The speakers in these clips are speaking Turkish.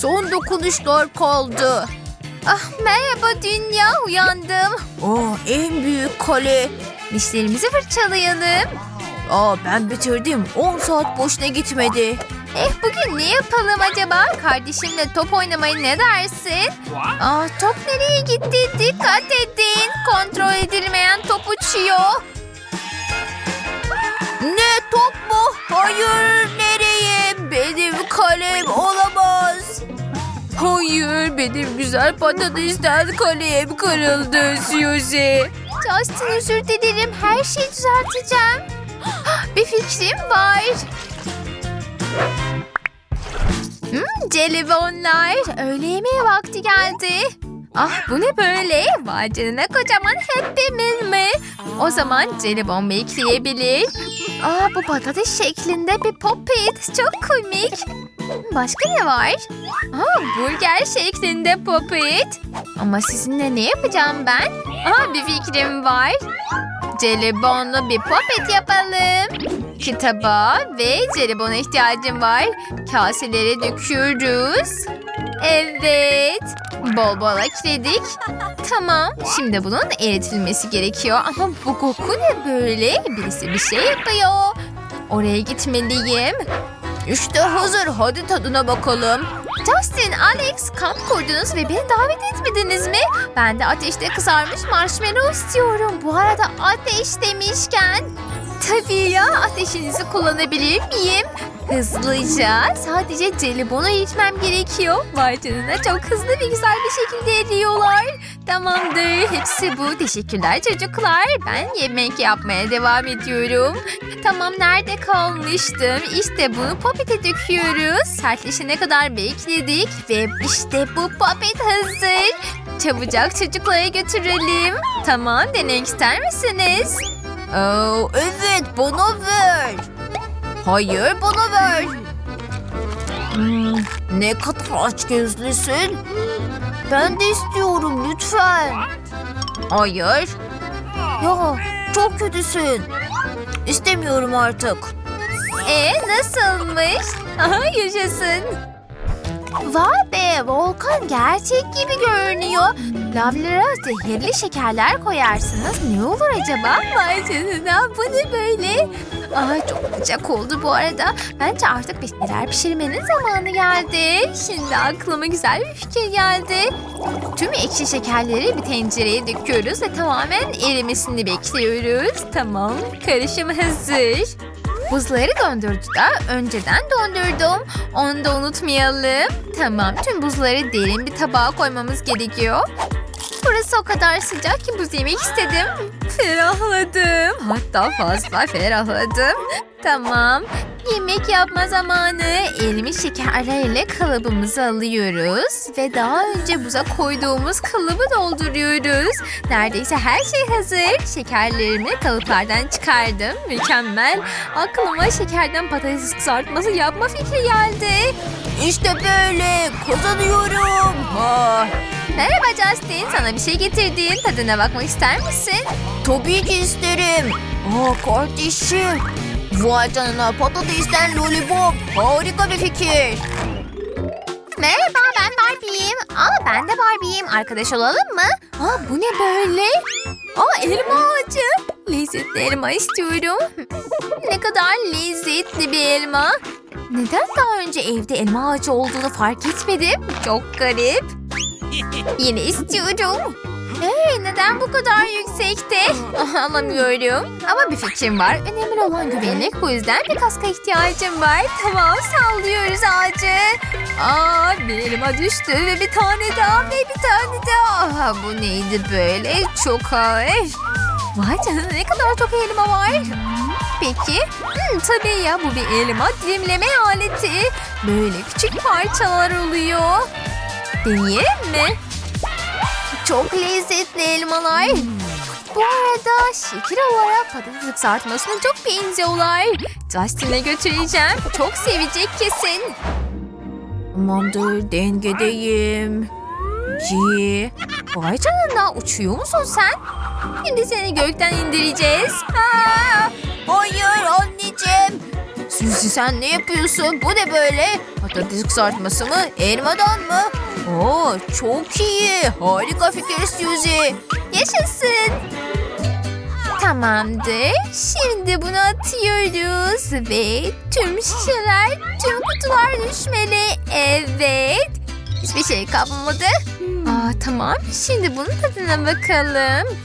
son dokunuşlar kaldı. Ah merhaba dünya uyandım. Oh en büyük kale. Dişlerimizi fırçalayalım. Aa ben bitirdim. 10 saat boşuna gitmedi. Eh bugün ne yapalım acaba? Kardeşimle top oynamayı ne dersin? Aa top nereye gitti? Dikkat edin. Kontrol edilmeyen top uçuyor. Ne top mu? Hayır nereye? Benim kalem olamaz. Hayır benim güzel patatesten kalem kırıldı Suzy. Justin özür dilerim her şeyi düzelteceğim. Bir fikrim var. Hmm, jelibonlar. Öğle yemeği vakti geldi. Ah bu ne böyle? Vay canına kocaman Meal mi? O zaman jelibon bekleyebilir. Aa bu patates şeklinde bir popit. Çok komik. Başka ne var? Aa burger şeklinde popit. Ama sizinle ne yapacağım ben? Aa bir fikrim var. Jelibonlu bir popet yapalım. Kitaba ve jelibona ihtiyacım var. Kaselere döküyoruz. Evet. Bol bol ekledik. Tamam. Şimdi bunun eritilmesi gerekiyor. Ama bu koku ne böyle? Birisi bir şey yapıyor. Oraya gitmeliyim. İşte hazır. Hadi tadına bakalım. Justin, Alex kamp kurdunuz ve beni davet etmediniz mi? Ben de ateşte kızarmış marshmallow istiyorum. Bu arada ateş demişken. Tabii ya ateşinizi kullanabilir miyim? Hızlıca sadece jelibonu eritmem gerekiyor. Vay çok hızlı ve güzel bir şekilde eriyorlar. Tamamdır hepsi bu. Teşekkürler çocuklar. Ben yemek yapmaya devam ediyorum. Tamam nerede kalmıştım? İşte bunu popete döküyoruz. Sertleşene kadar bekledik ve işte bu popet hazır. Çabucak çocuklara götürelim. Tamam denemek ister misiniz? Oo, evet bana ver. Hayır bana ver. Hmm, ne kadar aç gözlüsün. Ben de istiyorum lütfen. Hayır. Ya çok kötüsün. İstemiyorum artık. E nasılmış? Aha yaşasın. Vay be volkan gerçek gibi görünüyor. Lavlara zehirli şekerler koyarsınız ne olur acaba? Vay canına bu ne böyle? Ay çok sıcak oldu bu arada. Bence artık bir pişirmenin zamanı geldi. Şimdi aklıma güzel bir fikir geldi. Tüm ekşi şekerleri bir tencereye döküyoruz ve tamamen erimesini bekliyoruz. Tamam karışım hazır. Buzları dondurduda önceden dondurdum. Onu da unutmayalım. Tamam tüm buzları derin bir tabağa koymamız gerekiyor. Burası o kadar sıcak ki buz yemek istedim. Ferahladım. Hatta fazla ferahladım. Tamam. Yemek yapma zamanı. Erimiş şekerlerle kalıbımızı alıyoruz. Ve daha önce buza koyduğumuz kalıbı dolduruyoruz. Neredeyse her şey hazır. Şekerlerimi kalıplardan çıkardım. Mükemmel. Aklıma şekerden patates kızartması yapma fikri geldi. İşte böyle kazanıyorum. Ha. Merhaba Justin. Sana bir şey getirdim. Tadına bakmak ister misin? Tabii ki isterim. Aa kardeşim. Vay canına patatesten lollipop. Harika bir fikir. Merhaba ben Barbie'yim. Aa ben de Barbie'yim. Arkadaş olalım mı? Aa bu ne böyle? Aa elma ağacı. Lezzetli elma istiyorum. ne kadar lezzetli bir elma. Neden daha önce evde elma ağacı olduğunu fark etmedim? Çok garip. Yine istiyorum. Hey, neden bu kadar yüksekte? Alamıyorum. Ama bir fikrim var. Önemli olan güvenlik. Bu yüzden bir kaska ihtiyacım var. Tamam sallıyoruz ağacı. Aa bir elma düştü ve bir tane daha ve bir tane daha. Aha, bu neydi böyle? Çok ağır. Vay canına ne kadar çok elma var. Peki. Hmm, tabii ya bu bir elma dilimleme aleti. Böyle küçük parçalar oluyor. Deneyelim mi? Çok lezzetli elmalar. Bu arada şekil olarak patates kızartmasına çok benziyorlar. Justin'e götüreceğim. Çok sevecek kesin. Tamamdır dengedeyim. G. Vay canına uçuyor musun sen? Şimdi seni gökten indireceğiz. Aa, hayır anneciğim. Suzy sen ne yapıyorsun? Bu ne böyle? Patates kızartması mı? Elmadan mı? Oo çok iyi. Harika fikir Suzy. Yaşasın. Tamamdır. Şimdi bunu atıyoruz ve tüm şişeler, tüm kutular düşmeli. Evet. Hiçbir şey kalmadı. Aa, tamam. Şimdi bunun tadına bakalım.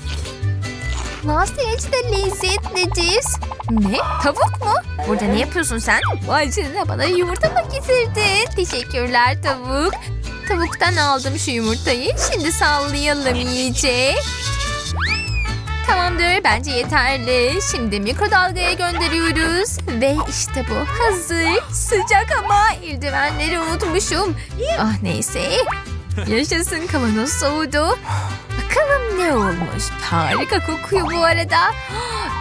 Nasıl de lezzetlidir. Ne? Tavuk mu? Burada ne yapıyorsun sen? Vay canına bana yumurta mı getirdin? Teşekkürler tavuk. Tavuktan aldım şu yumurtayı. Şimdi sallayalım iyice. Tamamdır bence yeterli. Şimdi mikrodalgaya gönderiyoruz. Ve işte bu hazır. Sıcak ama eldivenleri unutmuşum. Ah neyse. Yaşasın kavanoz soğudu. Bakalım ne olmuş. Harika kokuyor bu arada.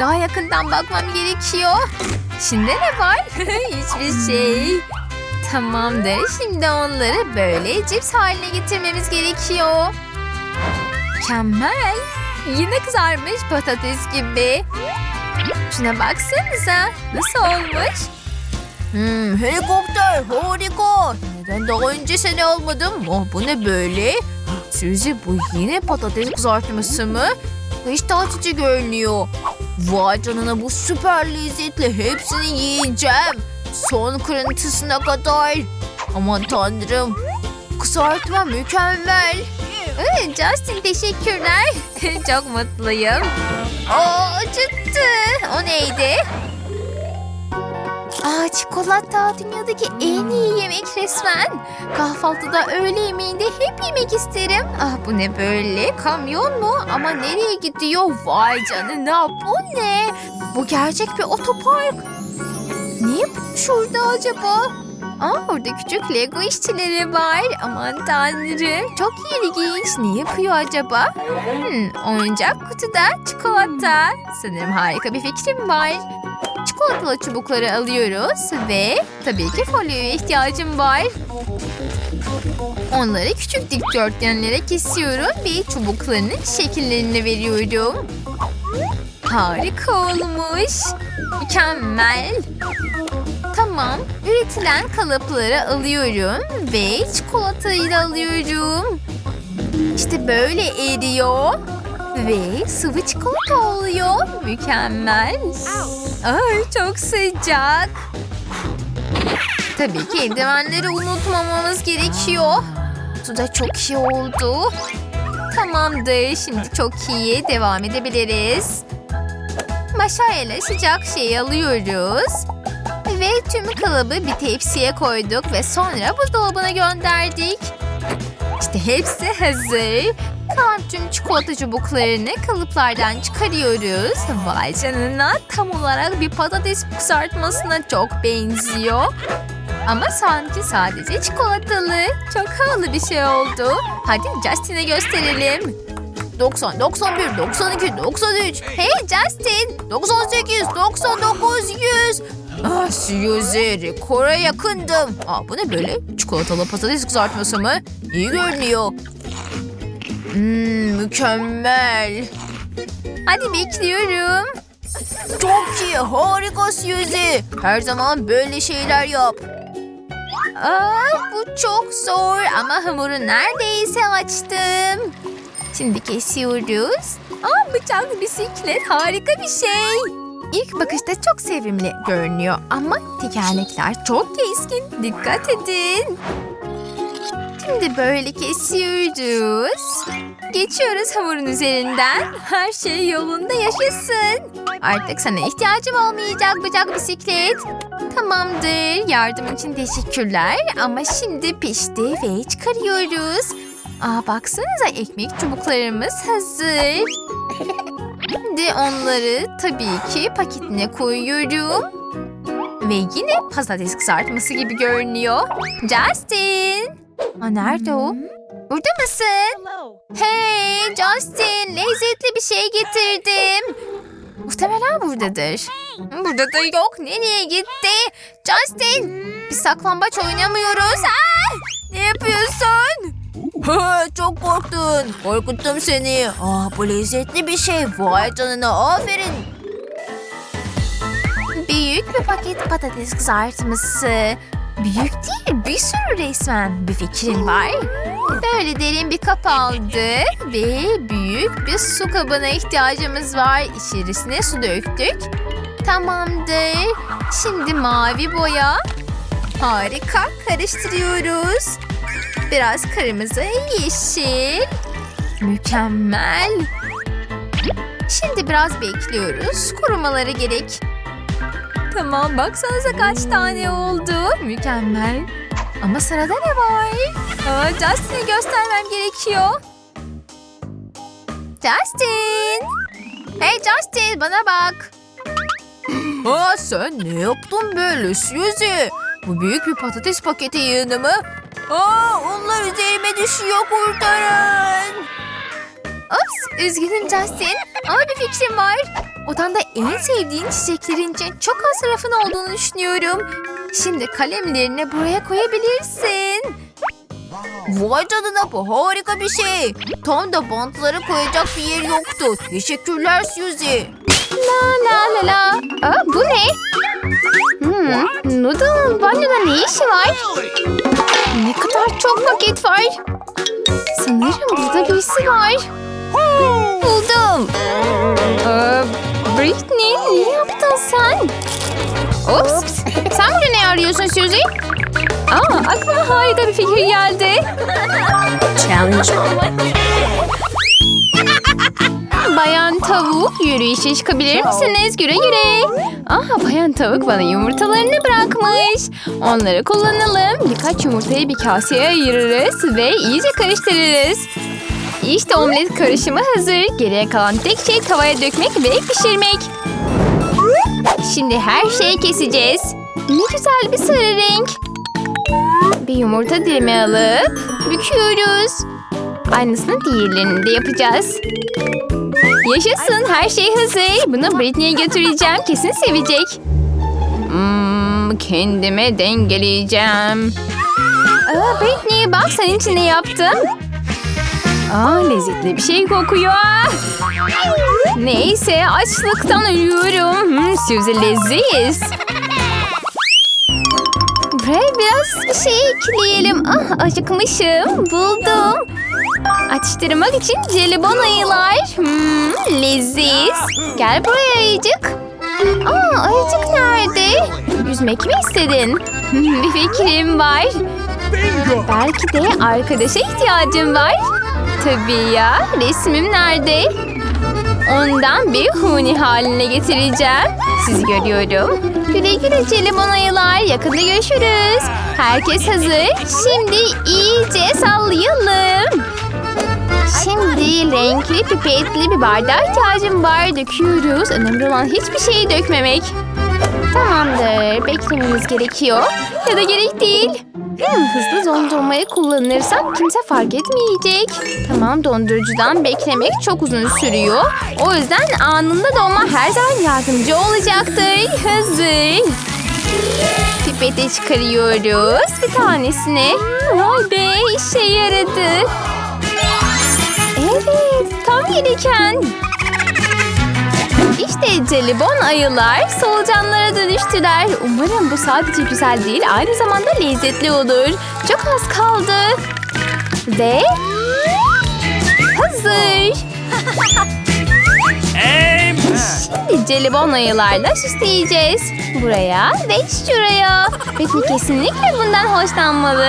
Daha yakından bakmam gerekiyor. Şimdi ne var? Hiçbir şey. Tamamdır. Şimdi onları böyle cips haline getirmemiz gerekiyor. Mükemmel. Yine kızarmış patates gibi. Şuna baksanıza. Nasıl olmuş? Hmm, helikopter harika. Neden daha önce seni almadım? Oh, bu ne böyle? Suzy bu yine patates kızartması mı? Hiç açıcı görünüyor. Vay canına bu süper lezzetli. Hepsini yiyeceğim. Son kırıntısına kadar. Aman tanrım. Kızartma mükemmel. Ee, Justin teşekkürler. Çok mutluyum. Aa, acıttı. O neydi? Aa, çikolata dünyadaki en iyi yemek resmen. Kahvaltıda öğle yemeğinde hep yemek isterim. Ah bu ne böyle? Kamyon mu? Ama nereye gidiyor? Vay canına bu ne? Bu gerçek bir otopark. Ne orada acaba? Aa orada küçük Lego işçileri var. Aman tanrım çok ilginç. Ne yapıyor acaba? Hmm, oyuncak kutuda çikolata. Sanırım harika bir fikrim var. Çikolatalı çubukları alıyoruz ve tabii ki folyoya ihtiyacım var. Onları küçük dikdörtgenlere kesiyorum ve çubuklarının şekillerini veriyorum. Harika olmuş. Mükemmel. Tamam, üretilen kalıpları alıyorum ve çikolatayı da alıyorum. İşte böyle eriyor. Ve sıvı çikolata oluyor. Mükemmel. Ay çok sıcak. Tabii ki eldivenleri unutmamamız gerekiyor. Su da çok iyi oldu. Tamamdır. Şimdi çok iyi. Devam edebiliriz. Maşayla sıcak şeyi alıyoruz. Ve tüm kalıbı bir tepsiye koyduk ve sonra buzdolabına gönderdik. İşte hepsi hazır. Kalan tüm çikolata çubuklarını kalıplardan çıkarıyoruz. Vay canına tam olarak bir patates kızartmasına çok benziyor. Ama sanki sadece çikolatalı. Çok havalı bir şey oldu. Hadi Justin'e gösterelim. 90, 91, 92, 93. Hey Justin. 98, 99, 100. Ah Suzy, rekora yakındım. Aa, bu ne böyle? Çikolatalı patates kızartması mı? İyi görünüyor. Hmm, mükemmel. Hadi bekliyorum. Çok iyi, harika Suzy. Her zaman böyle şeyler yap. Aa, bu çok zor ama hamuru neredeyse açtım. Şimdi kesiyoruz. Aa, bıçak bisiklet harika bir şey. İlk bakışta çok sevimli görünüyor ama tekerlekler çok keskin. Dikkat edin. Şimdi böyle kesiyoruz. Geçiyoruz hamurun üzerinden. Her şey yolunda yaşasın. Artık sana ihtiyacım olmayacak bıçak bisiklet. Tamamdır. Yardım için teşekkürler. Ama şimdi pişti ve çıkarıyoruz. Aa baksanıza ekmek çubuklarımız hazır. Şimdi onları tabii ki paketine koyuyorum. Ve yine patates kızartması gibi görünüyor. Justin! Aa, nerede o? Burada mısın? Hey Justin! Lezzetli bir şey getirdim. Muhtemelen buradadır. Burada da yok. Nereye gitti? Justin! Biz saklambaç oynamıyoruz. Aa! Ne yapıyorsun? Çok korktun. Korkuttum seni. Aa, bu lezzetli bir şey. Vay canına aferin. Büyük bir paket patates kızartması. Büyük değil, bir sürü resmen. Bir fikrim var. Böyle derin bir kap aldık ve büyük bir su kabına ihtiyacımız var. İçerisine su döktük. Tamamdır. Şimdi mavi boya. Harika. Karıştırıyoruz. Biraz kırmızı, yeşil. Mükemmel. Şimdi biraz bekliyoruz. Kurumaları gerek. Tamam baksanıza kaç tane oldu. Mükemmel. Ama sırada ne var? Aa, Justin'e göstermem gerekiyor. Justin! Hey Justin bana bak. Aa, sen ne yaptın böyle Suzy? Bu büyük bir patates paketi yığını mı? Aa, onlar üzerime düşüyor kurtarın. Ups, üzgünüm Justin. Ama bir fikrim var. Odanda en sevdiğin çiçeklerin için çok az rafın olduğunu düşünüyorum. Şimdi kalemlerini buraya koyabilirsin. Vay canına bu harika bir şey. Tam da bantları koyacak bir yer yoktu. Teşekkürler Suzy. La la la la. Aa, bu ne? Hmm, Noodle'ın banyoda ne işi var? Ne kadar çok paket var. Sanırım burada birisi var. Buldum. Aa, Britney ne yaptın sen? Ops. Sen burada ne arıyorsun Suzy? Aa, aklıma harika bir fikir geldi. Challenge. Bayan tavuk yürüyüşe çıkabilir misiniz? Güle güle. Aha bayan tavuk bana yumurtalarını bırakmış. Onları kullanalım. Birkaç yumurtayı bir kaseye ayırırız ve iyice karıştırırız. İşte omlet karışımı hazır. Geriye kalan tek şey tavaya dökmek ve pişirmek. Şimdi her şeyi keseceğiz. Ne güzel bir sarı renk. Bir yumurta dilimi alıp büküyoruz. Aynısını diğerlerini de yapacağız. Yaşasın her şey hazır. Bunu Britney'e götüreceğim. Kesin sevecek. Hmm, kendime dengeleyeceğim. Aa, Britney bak senin için ne yaptım. Aa, lezzetli bir şey kokuyor. Neyse açlıktan ölüyorum. Hmm, Suzy leziz. Buraya biraz bir şey ekleyelim. Ah acıkmışım. Buldum. Atıştırmak için jelibon ayılar. Hmm, leziz. Gel buraya ayıcık. Aa, ayıcık nerede? Yüzmek mi istedin? Bir fikrim var. Belki de arkadaşa ihtiyacım var. Tabii ya. Resmim nerede? Ondan bir huni haline getireceğim. Sizi görüyorum. Güle güle jelibon ayılar. Yakında görüşürüz. Herkes hazır. Şimdi iyice sallayalım. Şimdi renkli pipetli bir bardağa ihtiyacım var. Döküyoruz. Önemli olan hiçbir şeyi dökmemek. Tamamdır. Beklememiz gerekiyor. Ya da gerek değil. Hmm, hızlı dondurmayı kullanırsam kimse fark etmeyecek. Tamam dondurucudan beklemek çok uzun sürüyor. O yüzden anında donma her zaman yardımcı olacaktır. Hazır. Pipeti çıkarıyoruz. Bir tanesini. Vay be işe yaradı. Evet, tam gereken. İşte jelibon ayılar solucanlara dönüştüler. Umarım bu sadece güzel değil, aynı zamanda lezzetli olur. Çok az kaldı. Ve hazır. Şimdi jelibon ayılarla süsleyeceğiz. Buraya ve şuraya. Peki kesinlikle bundan hoşlanmalı.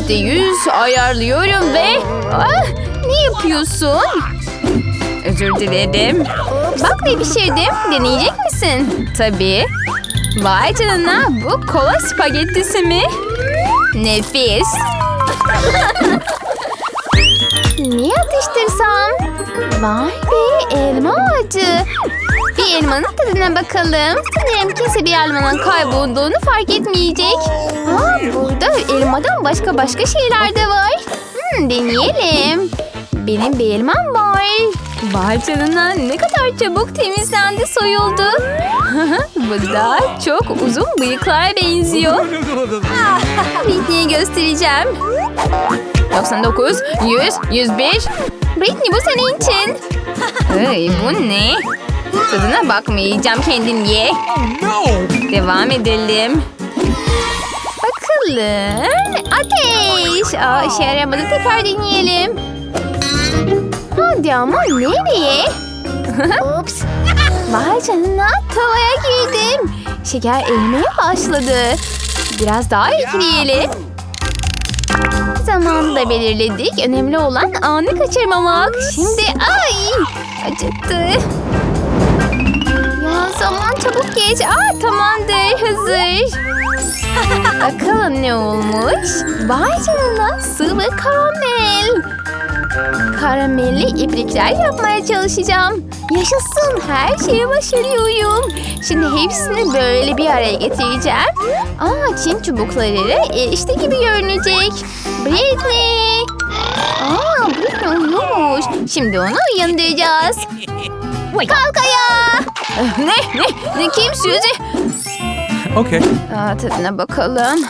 Yüzde yüz ayarlıyorum ve... Ah, ne yapıyorsun? Özür dilerim. Bak ne pişirdim. Deneyecek misin? Tabii. Vay canına bu kola spagettisi mi? Nefis. Niye atıştırsam? Vay be elma ağacı. Bir elmanın tadına bakalım. Sanırım kimse bir elmanın kaybolduğunu fark etmeyecek. Aa, burada elmadan başka başka şeyler de var. Hmm, deneyelim. Benim bir elmam var. Vay canına ne kadar çabuk temizlendi soyuldu. Bu da çok uzun bıyıklara benziyor. Britney'e göstereceğim. 99, 100, 101. Britney bu senin için. Ay, bu ne? Tadına bakmayacağım kendin ye. Devam edelim. Bakalım. Ateş. Aa, işe yaramadı. Tekrar deneyelim. Hadi ama nereye? Oops. Vay canına tavaya girdim. Şeker erimeye başladı. Biraz daha ekleyelim. Zamanı da belirledik. Önemli olan anı kaçırmamak. Şimdi ay acıttı. Zaman çabuk geç. Aa tamamdır hazır. Bakalım ne olmuş. Vay canına sıvı karamel. Karamelli ibrikler yapmaya çalışacağım. Yaşasın her şeyi başarıyorum. Şimdi hepsini böyle bir araya getireceğim. Aa çim çubukları erişte gibi görünecek. Britney. Aa Britney uyumuş. Şimdi onu uyandıracağız. Kalk ayağa. ne? Ne? Ne? Kim Suzy? Okay. Aa, tadına bakalım.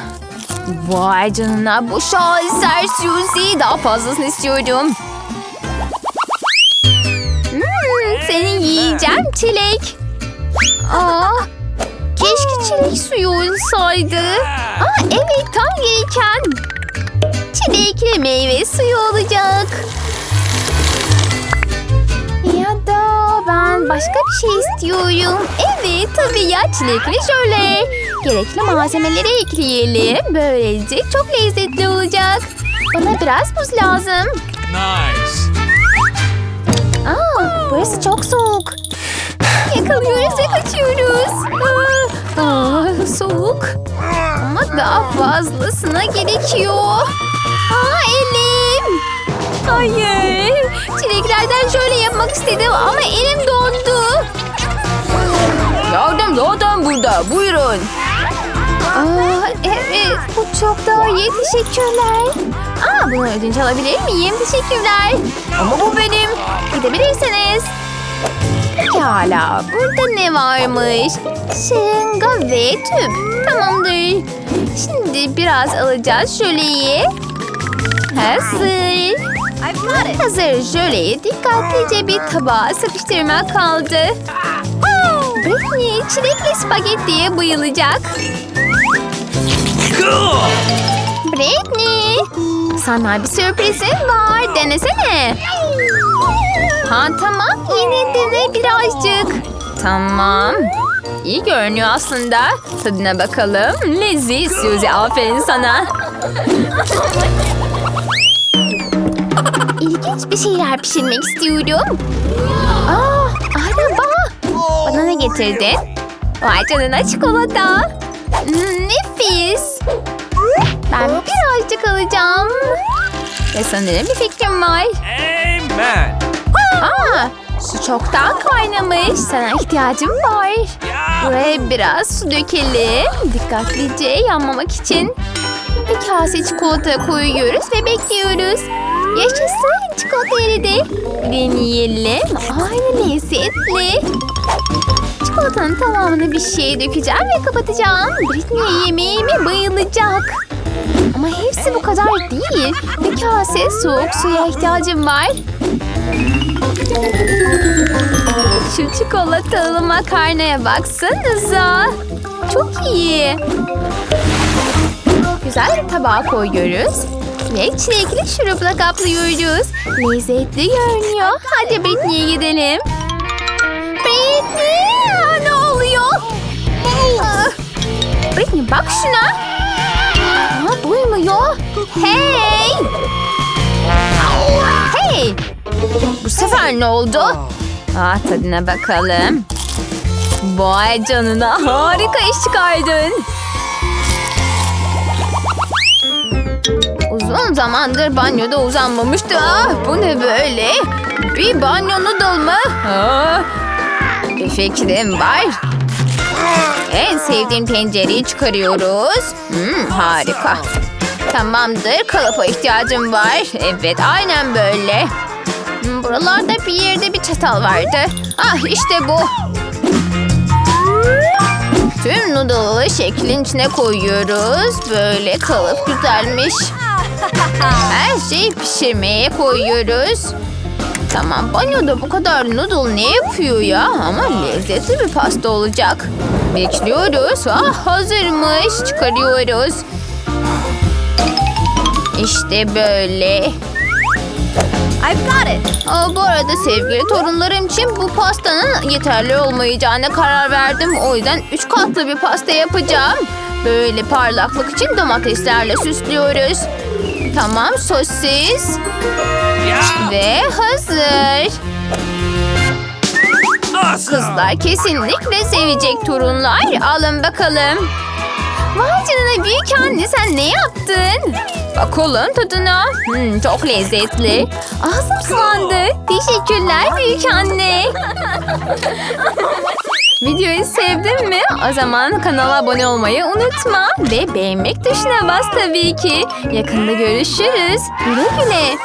Vay canına bu şaheser Suzy. Daha fazlasını istiyorum. Hmm, seni yiyeceğim çilek. Aa, keşke çilek suyu olsaydı. Aa, evet tam gereken. Çilekli meyve suyu olacak. Ya da ben başka bir şey istiyorum. Evet tabii ya çilekli jöle. Gerekli malzemeleri ekleyelim. Böylece çok lezzetli olacak. Bana biraz buz lazım. Nice. Aa, burası çok soğuk. Yakalıyoruz ve kaçıyoruz. Aa, aa, soğuk. Ama daha fazlasına gerekiyor. Aa, elim. Hayır. Çileklerden şöyle yapmak istedim ama elim dondu. Yardım zaten burada. Buyurun. Aa, evet. Bu çok daha iyi. Teşekkürler. Aa, bunu ödünç alabilir miyim? Teşekkürler. Ama bu benim. Gidebilirsiniz. Pekala. Burada ne varmış? Şırınga ve tüp. Tamamdır. Şimdi biraz alacağız jöleyi. Hazır. Hazır jöleyi dikkatlice bir tabağa sıkıştırmak kaldı. Britney çilekli spagettiye bayılacak. Britney, sana bir sürprizim var. Denesene. Ha tamam, yine dene birazcık. Tamam. İyi görünüyor aslında. Tadına bakalım. Leziz Suzy, aferin sana. İlginç bir şeyler pişirmek istiyorum. Aa, araba. Bana ne getirdin? Vay canına çikolata. Hmm, Nefis. Ben birazcık alacağım. Ve sanırım bir fikrim var. Amen. Aa, su çoktan kaynamış. Sana ihtiyacım var. Buraya biraz su dökelim. Dikkatlice yanmamak için. Bir kase çikolata koyuyoruz ve bekliyoruz. Yaşasın çikolata eridi. Deneyelim. Aynı lezzetli. Çikolatanın tamamını bir şeye dökeceğim ve kapatacağım. Britney yemeğime bayılacak. Ama hepsi bu kadar değil. Bir kase soğuk suya ihtiyacım var. Şu çikolatalı makarnaya baksanıza. Çok iyi. Güzel bir tabağa koyuyoruz. Ve çilekli şurupla kaplıyoruz. Lezzetli görünüyor. Hadi Britney'e gidelim. Britney! Aa, Ne oluyor? Aa, Britney bak şuna. Ama duymuyor. Hey! Hey! Bu sefer ne oldu? Ah tadına bakalım. Vay canına harika iş çıkardın. Uzun zamandır banyoda uzanmamıştı. Ah, bu ne böyle? Bir banyo noodle mı? Ah, bir fikrim var. En sevdiğim tencereyi çıkarıyoruz. Hmm, harika. Tamamdır. Kalıpa ihtiyacım var. Evet aynen böyle. Hmm, Buralarda bir yerde bir çatal vardı. Ah işte bu. Tüm noodle'ı şeklin içine koyuyoruz. Böyle kalıp güzelmiş. Her şeyi pişirmeye koyuyoruz. Tamam banyoda bu kadar noodle ne yapıyor ya? Ama lezzetli bir pasta olacak. Bekliyoruz. Ah hazırmış. Çıkarıyoruz. İşte böyle. I've got it. Aa, bu arada sevgili torunlarım için bu pastanın yeterli olmayacağına karar verdim. O yüzden üç katlı bir pasta yapacağım. Böyle parlaklık için domateslerle süslüyoruz. Tamam sosis. Yeah. Ve hazır. Awesome. Kızlar kesinlikle sevecek torunlar. Alın bakalım. Vay canına büyük anne sen ne yaptın? Bakalım tadına. Hmm, çok lezzetli. Ağzım sulandı. Teşekkürler büyük anne. Videoyu sevdin mi? O zaman kanala abone olmayı unutma. Ve beğenmek tuşuna bas tabii ki. Yakında görüşürüz. Güle güle.